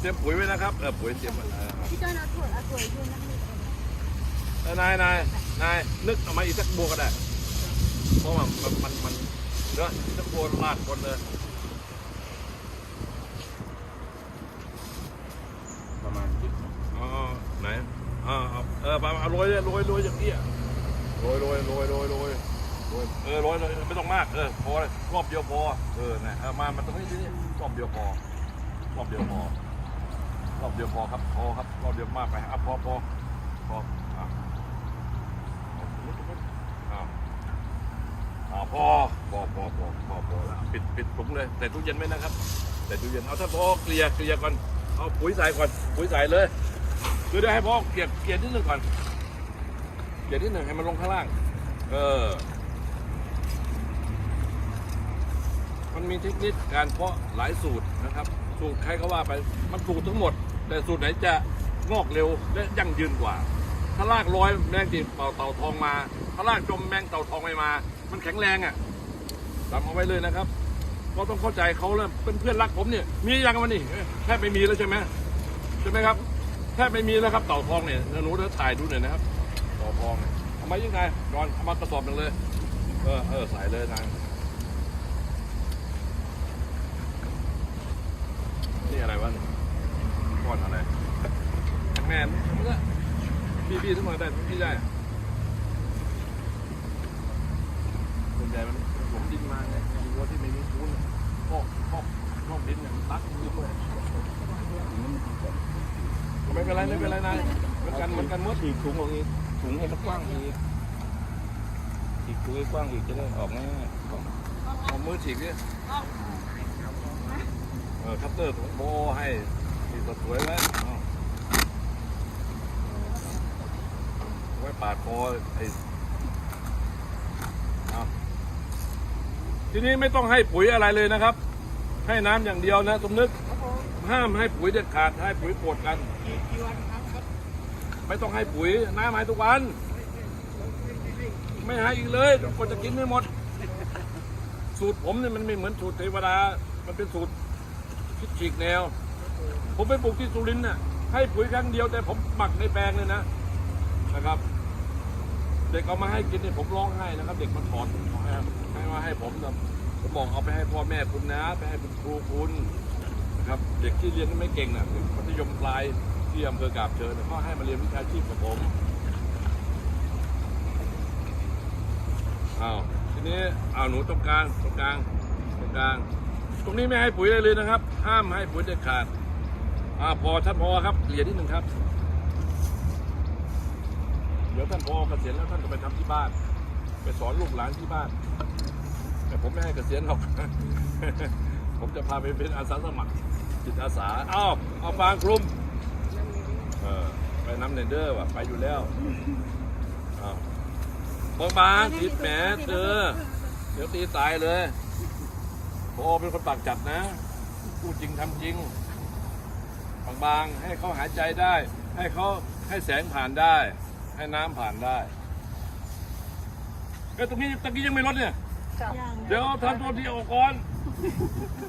เตรียมปุ๋ยไว้นะครับเออปุ๋ยเตรียมไว้นะพี่จอยเอาถั่วเอาถั่วยืนนะเออนายนายนายนึกออกมาอีกสักบัวก็ได้เพราะว่ามันมันมันเนอะอีกสักบัวลาดคนเลยประมาณสิบอ๋อไหนอ่าเอาเออไปเอาโรยเลยโรยโรยอย่างนี้อะโรยโรยโรยโรยโรยโรยเออโรยเลยไม่ต้องมากเออพอเลยรอบเดียวพอเออนะเอามามันตรงนี้ที่นี่รอบเดียวพอรอบเดียวพอ รอบเดียวพอครับพอครับรอบเดียวมากไปอะพอพอพออะเอาตรงนู้นตรงนู้นอะพอพอพอพอพอพอแล้วปิดปิดถุงเลยแต่ตู้เย็นไหมนะครับ แต่ตู้เย็นเอาถ้าพอเกลี่ยเกลี่ยก่อนเอาปุ๋ยใส่ก่อนปุ๋ยใส่เลยคือได้ให้พอเกลียเกลียนิดหนึ่งก่อนเกลียนิดหนึ่งให้มันลงข้างล่าง เออมันมีเทคนิคการเพาะหลายสูตรนะครับ สูตรใครก็ว่าไปมันสูตรทั้งหมด แต่สูตรไหนจะงอกเร็วและยั่งยืนกว่า ถ้าลากร้อยแมงจีบเต่าเต่าทองมา ถ้าลากจมแมงเต่าทองไม่มา มันแข็งแรงอะจำเอาไว้เลยนะครับก็ต้องเข้าใจเขาแล้วเป็นเพื่อนรักผมเนี่ย มียังวันนี้แทบไม่มีแล้วใช่ไหมใช่ไหมครับแทบไม่มีแล้วครับเต่าทองเนี่ยหนูเดี๋ยวถ่ายดูหน่อยนะครับเต่าทองทำไมยังไงนอนเอามากระสอบหนึ่งเลย เออเออใส่เลยนาง นี่อะไรวะเนี่ยก้อนอะไรแม่มันก็พี่พี่ทุกคนได้พี่ได้ส่วนใหญ่มันหลงดินมาไงวัวที่ไม่มีคูนพอกพอกพอกดินเนี่ยมันตักดินเลยไม่เป็นไรไม่เป็นไรนายเหมือนกันเหมือนกันหมดฉีกถุงออกอีกถุงให้มันกว้างอีกฉีกถุงให้กว้างอีกจะได้ออกง่ายๆเอามือฉีกดิ เออคัตเตอร์ถุงโบให้ที่สวยๆไว้เอาไว้ปาดคอไอ้เอาทีนี้ไม่ต้องให้ปุ๋ยอะไรเลยนะครับ ให้น้ำอย่างเดียวนะสมนึกห้ามให้ปุ๋ยเด็ดขาดให้ปุ๋ยปวดกันไม่ต้องให้ปุ๋ยน้ำให้ทุกวัน ไม่ให้อีกเลยคนจะกินไม่หมด สูตรผมเนี่ยมันไม่เหมือนสูตรเทวดา มันเป็นสูตร คิดฉีกแนว ผมไปปลูกที่สุรินทร์น่ะให้ปุ๋ยครั้งเดียวแต่ผมหมักในแปลงเลยนะนะครับ เด็กเอามาให้กินเนี่ยผมร้องไห้นะครับ เด็กมันถอนให้ให้มาให้ผมนะผมบอกเอาไปให้พ่อแม่คุณนะ ไปให้คุณครูคุณนะครับ เด็กที่เรียนไม่เก่งน่ะมัธยมปลายที่อำเภอกาบเชิญเนี่ยเขาให้มาเรียนวิชาชีพกับผมอ้าวทีนี้อ้าวหนูตรงกลางตรงกลางตรงกลาง ตรงนี้ไม่ให้ปุ๋ยอะไรเลยนะครับ ห้ามให้ปุ๋ยเด็ดขาดอ่าพอท่านพอครับเกลี่ยนิดหนึ่งครับ เดี๋ยวท่านพอเกษียณแล้วท่านจะไปทำที่บ้าน ไปสอนลูกหลานที่บ้าน แต่ผมไม่ให้เกษียณหรอก ผมจะพาไปเป็นอาสาสมัครจิตอาสาอ้าวเอาฟางคลุมเออไปน้ำเนเดอร์ว่ะไปอยู่แล้วอ้าวบางบางติดแหมเจอเดี๋ยวตีตายเลย พอเป็นคนปากจัดนะ พูดจริงทำจริงบางบางๆ ให้เขาหายใจได้ ให้เขาให้แสงผ่านได้ ให้น้ำผ่านได้เอ้ยตรงนี้ตะกี้ยังไม่ลดเนี่ย เดี๋ยวทำตัวที่ออกก่อน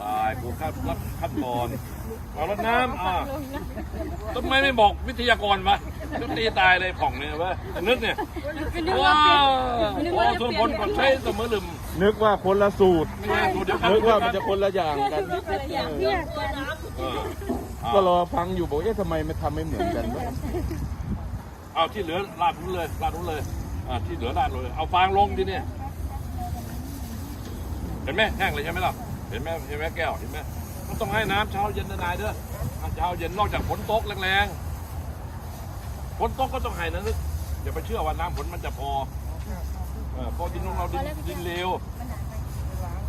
ตายกูขั้นรับขั้นตอนเอารดน้ำอ่าทำไมไม่บอกวิทยากรวะจะตีตายเลยผ่องเนี่ยเวะนึกเนี่ยว้าวว้าว ส่วนผลกดใช้เสมอลืมนึกว่าคนละสูตร นี่ดูเดี๋ยวนึกว่ามันจะคนละอย่างกัน เนี่ยเออก็รอฟังอยู่บอกเอ๊ะทำไมมันทำไม่เหมือนกันวะเอาที่เหลือลาดทุนเลยลาดทุนเลยอ่าที่เหลือลาดเลยเอาฟางลงทีเนี่ยเห็นไหมแห้งเลยใช่ไหมล่ะเห็นไหมเห็นไหมแก้วเห็นไหมมันต้องให้น้ำเช้าเย็นนะนายเด้ออะเช้าเย็นนอกจากฝนตกแรงๆฝนตกก็ต้องให้นะนึกอย่าไปเชื่อว่าน้ำฝนมันจะพอเออ เพราะดินของเราดินดินเลว